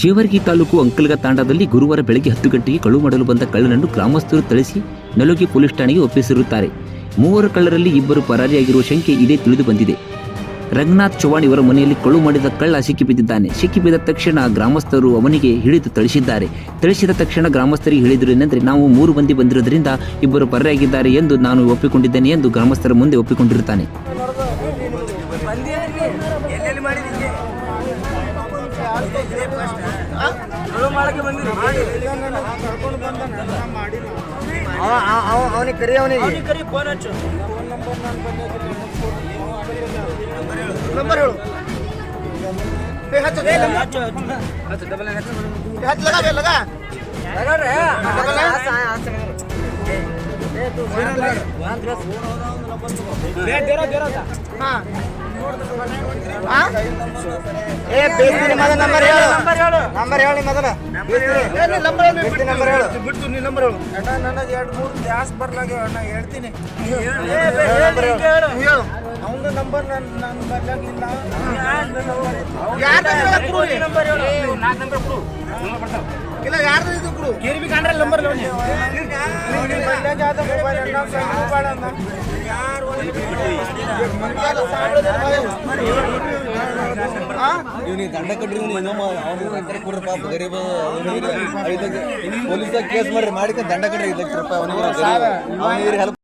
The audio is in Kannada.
ಜೇವರ್ಗಿ ತಾಲೂಕು ಅಂಕಲ್ಗ ತಾಂಡದಲ್ಲಿ ಗುರುವಾರ ಬೆಳಗ್ಗೆ ಹತ್ತು ಗಂಟೆಗೆ ಕಳು ಮಾಡಲು ಬಂದ ಕಳ್ಳನನ್ನು ಗ್ರಾಮಸ್ಥರು ಥಳಿಸಿ ನಲುಗಿ ಪೊಲೀಸ್ ಠಾಣೆಗೆ ಒಪ್ಪಿಸಿರುತ್ತಾರೆ. ಮೂವರು ಕಳ್ಳರಲ್ಲಿ ಇಬ್ಬರು ಪರಾರಿಯಾಗಿರುವ ಶಂಕೆ ಇದೇ ತಿಳಿದು ಬಂದಿದೆ. ರಂಗನಾಥ್ ಚೌಹಾಣ್ ಇವರ ಮನೆಯಲ್ಲಿ ಕಳು ಮಾಡಿದ ಕಳ್ಳ ಸಿಕ್ಕಿಬಿದ್ದಿದ್ದಾನೆ ಸಿಕ್ಕಿಬಿದ್ದ ತಕ್ಷಣ ಗ್ರಾಮಸ್ಥರು ಅವನಿಗೆ ಹಿಡಿದು ಥಳಿಸಿದ್ದಾರೆ. ಥಳಿಸಿದ ತಕ್ಷಣ ಗ್ರಾಮಸ್ಥರಿಗೆ ಹೇಳಿದರು ಏನೆಂದರೆ, ನಾವು ಮೂರು ಮಂದಿ ಬಂದಿರೋದ್ರಿಂದ ಇಬ್ಬರು ಪರಾರಿಯಾಗಿದ್ದಾರೆ ಎಂದು ನಾನು ಒಪ್ಪಿಕೊಂಡಿದ್ದೇನೆ ಎಂದು ಗ್ರಾಮಸ್ಥರ ಮುಂದೆ ಒಪ್ಪಿಕೊಂಡಿರುತ್ತಾನೆ. ಅವನಿಗೆ ಕರಿ ಅವನಿಗೆ ಕರಿ ಫೋನ್ ಹಚ್ಚು ನಂಬರ್ ಹೇಳು ಏ, ಹಚ್ಚು, ಏ, ನಂಬರ್ ಹಚ್ಚು, ಹಚ್ಚು. ಹಚ್ಚು, ಡಬಲ್ ನೈನ್ ಹಚ್ಚು. ಏ, ಹಚ್ಚು, ಲಗಾ, ಬೇ, ಲಗಾ. Double nine. ಏ ಬೇಸ್ತಿನಿ ನಂಬರ್ ಹೇಳು. ನಂಬರ್ ಹೇಳು. ನಂಬರ್ ಬೇಸ್ತಿನಿ ನಂಬರ್ ಹೇಳು. ನೀ ನಂಬರ್ ಹೇಳು. ಅಣ್ಣ ನನಗೆ ಎರಡು ಮೂರು ಗ್ಯಾಸ್ ಬರ್ಲಾಗ ಅಣ್ಣ ಹೇಳ್ತೀನಿ. ಹೇಳು ಅವನ ನಂಬರ್ ನನ್ನ ನನ್ನ ಬರ್ಲಾಗಿಲ್ಲ. ನಂಬರ್ ಹೇಳು? ನಾಲ್ಕು ನಂಬರ್ ಕೊಡು. ಇಲ್ಲ ಯಾರ್ದು ಇದು ಕೊಡು. ನಂಬರ್ ಯಾರು ಇವ್ನಿಗೆ ದಂಡ ಕಟ್ರಿ ಇನ್ನೊಮ್ಮ ಅವ್ನಿಗೆ ಕೊಡ್ರಿ ಪಾಪ ಗರೀಬ ಐದು ಪೊಲೀಸಾಗ ಕೇಸ್ ಮಾಡ್ರಿ ಮಾಡಿಕ ದಂಡ ಕಟ್ರಿ ಐದು ಲಕ್ಷ ರೂಪಾಯಿ ಅವನಿಗೆ ಹೆಲ್ಪ್